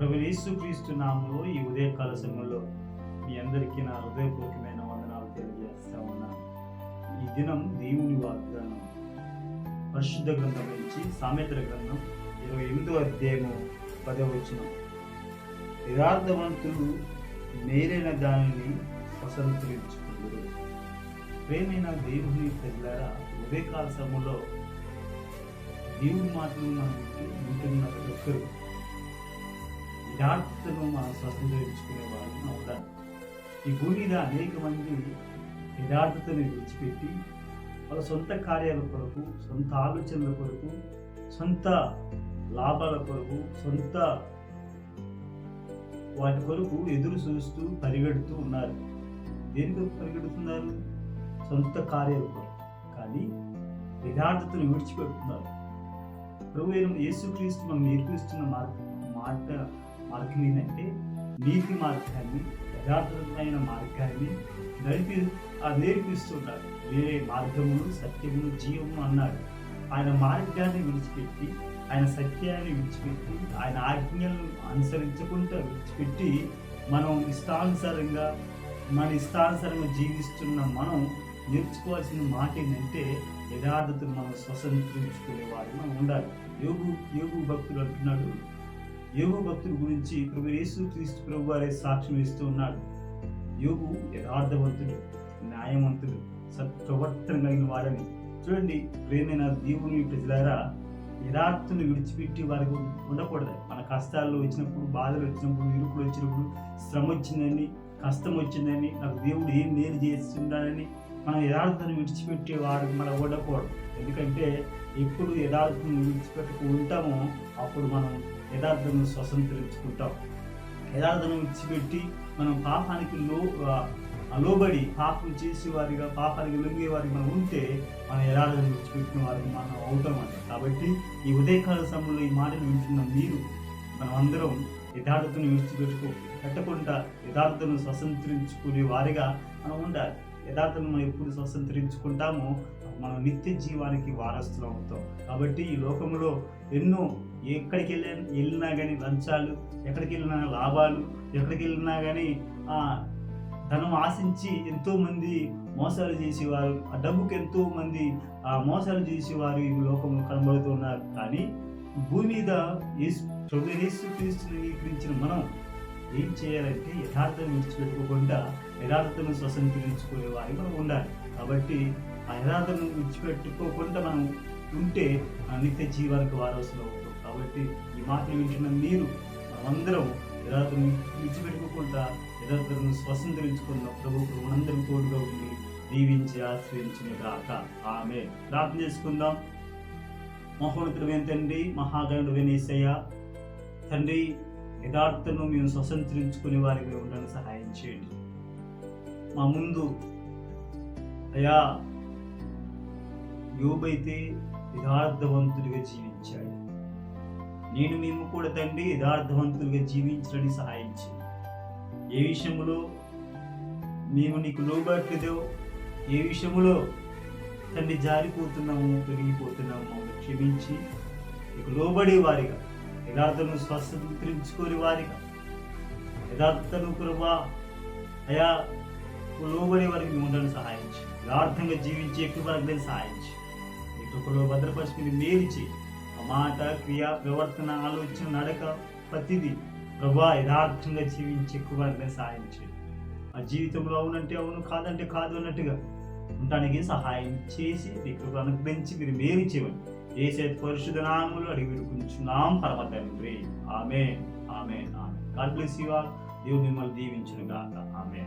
యేసుక్రీస్తు నామంలో ఈ ఉదయకాల సమయంలో మీ అందరికీ నా హృదయపూర్వకమైన వందనాలు తెలియజేస్తా ఉన్నాను ఈ దినం దేవుని వాగ్దానం. పరిశుద్ధ గ్రంథం నుంచి సామెతల గ్రంథం ఇరవై ఎనిమిదో అధ్యాయము పదవ యథార్థవంతులు మేలైన దానిని స్వతంత్రించుకుందరు. ప్రేమైన దేవుని ప్రజలారా ఉదయకాల సమయంలో దేవుని మాటలు మనకి వింటున్న ప్రతి ఒక్కరు జాగ్రత్తగా మనం స్వతంత్రించుకునే వారు అవుతారు ఈ భూమి మీద అనేక మంది యథార్థతను విడిచిపెట్టి వాళ్ళ సొంత కార్యాల కొరకు సొంత ఆలోచనల కొరకు సొంత లాభాల కొరకు సొంత వాటి కొరకు ఎదురు చూస్తూ పరిగెడుతూ ఉన్నారు. దేని కొరకు పరిగెడుతున్నారు? సొంత కార్యాల కొరకు. కానీ యథార్థతను విడిచిపెడుతున్నారు. ప్రభు అయిన యేసుక్రీస్తు మనం నేర్పిస్తున్న మార్గ మాట మార్గం ఏంటంటే నీతి మార్గాన్ని యథార్థమైన మార్గాన్ని నడిపి ఆ వేరే మార్గమును సత్యమును జీవము అన్నాడు. ఆయన మార్గాన్ని విడిచిపెట్టి ఆయన సత్యాన్ని విడిచిపెట్టి ఆయన ఆజ్ఞలను అనుసరించకుండా విడిచిపెట్టి మనం ఇష్టానుసారంగా మన ఇష్టానుసారంగా జీవిస్తున్న మనం నేర్చుకోవాల్సిన మాట ఏంటంటే యథార్థతను మనం స్వతంత్రించుకునే వారు మనం ఉండాలి. యోగు యోగు భక్తులు అంటున్నాడు యోగు భక్తుల గురించి ప్రభు యేసు క్రీస్తు ప్రభు వారే సాక్ష్యం ఇస్తూ ఉన్నాడు. యోగు యథార్థవంతుడు న్యాయవంతుడు సత్ప్రవర్తన కలిగిన వాడని చూడండి ప్రేమైన దేవుని ప్రజలారా యథార్థను విడిచిపెట్టి వారికి ఉండకూడదు. మన కష్టాల్లో వచ్చినప్పుడు బాధలు వచ్చినప్పుడు ఇరుకులు వచ్చినప్పుడు శ్రమ వచ్చిందని కష్టం వచ్చిందని నాకు దేవుడు ఏం మేలు చేస్తున్నాడని మనం యథార్థను విడిచిపెట్టే వారికి మనం ఉండకూడదు ఎందుకంటే ఎప్పుడు యథార్థం విడిచిపెట్టుకు ఉంటామో అప్పుడు మనం యథార్థం స్వతంత్రించుకుంటాం. యథార్థను విడిచిపెట్టి మనం పాపానికి లో లోబడి పాపం చేసేవారిగా పాపానికి లొంగేవారిగా మనం ఉంటే మనం యథార్థం విడిచిపెట్టిన వారికి మనం అవుతాం అంట కాబట్టి ఈ ఉదయకాల సమయంలో ఈ మాటలు వింటున్న మీరు మనం అందరం యథార్థతను విడిచిపెట్టుకో పెట్టకుండా యథార్థను స్వతంత్రించుకునే వారిగా మనం ఉండాలి. యథార్థను మనం ఎప్పుడు స్వతంత్రించుకుంటామో మనం నిత్య జీవానికి వారసులం అవుతాం. కాబట్టి ఈ లోకంలో ఎన్నో ఎక్కడికి వెళ్ళి వెళ్ళినా కానీ లంచాలు ఎక్కడికి వెళ్ళినా లాభాలు ఎక్కడికి వెళ్ళినా కానీ ధనం ఆశించి ఎంతోమంది మోసాలు చేసేవారు ఆ డబ్బుకి ఎంతోమంది ఆ మోసాలు చేసేవారు ఈ లోకంలో కనబడుతున్నారు. కానీ భూమి మీద యేసు ప్రభు అంగీకరించిన మనం ఏం చేయాలంటే యథార్థం విడిచిపెట్టుకోకుండా యథార్థను స్వతంత్రించుకునే వారి మనం ఉండాలి. కాబట్టి ఆ యథార్థను విడిచిపెట్టుకోకుండా మనం ఉంటే నిత్య జీవానికి వారసులు అవుతాం. కాబట్టి ఈ మాటలు వింటున్న మీరు మనమందరం యథార్థను విడిచిపెట్టుకోకుండా యథార్థను స్వతంత్రించుకున్న ప్రభు మనందరం తోడుగా ఉండి దీవించి ఆశ్రయించిన గాక. ఆమె ప్రార్థన చేసుకుందాం. మహోన్నతుడైన తండ్రి మహాగణుడు వినేసయ్య తండ్రి యథార్థను మేము స్వతంత్రించుకునే వారికి ఉండడానికి సహాయం చేయండి. మా ముందు అయా యోబైతే యథార్థవంతుడిగా జీవించాడు. నేను మేము కూడా తండ్రి యథార్థవంతులుగా జీవించడానికి సహాయం ఏ విషయంలో మేము నీకు లోబట్లేదో ఏ విషయంలో తండ్రి జారిపోతున్నాము పెరిగిపోతున్నాము మమ్మల్ని క్షమించి నీకు లోబడే వారిగా యథార్థను స్వతంత్రించుకోని వారిగా యథార్థను ప్రభా అయా లోబడే వారికి ఉండడానికి సహాయించి యథార్థంగా జీవించే ఎక్కువ వారికి సహాయించి దుఃఖలో భద్రపరుచుకుని మేలిచి మాట క్రియ ప్రవర్తన ఆలోచన నడక ప్రతిదీ ప్రభా యథార్థంగా జీవించి ఎక్కువ సహాయం చేయి ఆ జీవితంలో అవునంటే అవును కాదంటే కాదు అన్నట్టుగా ఉండటానికి సహాయం చేసి మీ అనుగ్రహించి మీరు మేలు చేయమని ఏసే పరిశుద్ధ నామములు అడిగి విడుకుంటున్నాం పరమ తండ్రి. ఆమె ఆమె ఆమె గాడ్ బ్లెస్ యు ఆల్. దేవుడు మిమ్మల్ని దీవించును గాక ఆమె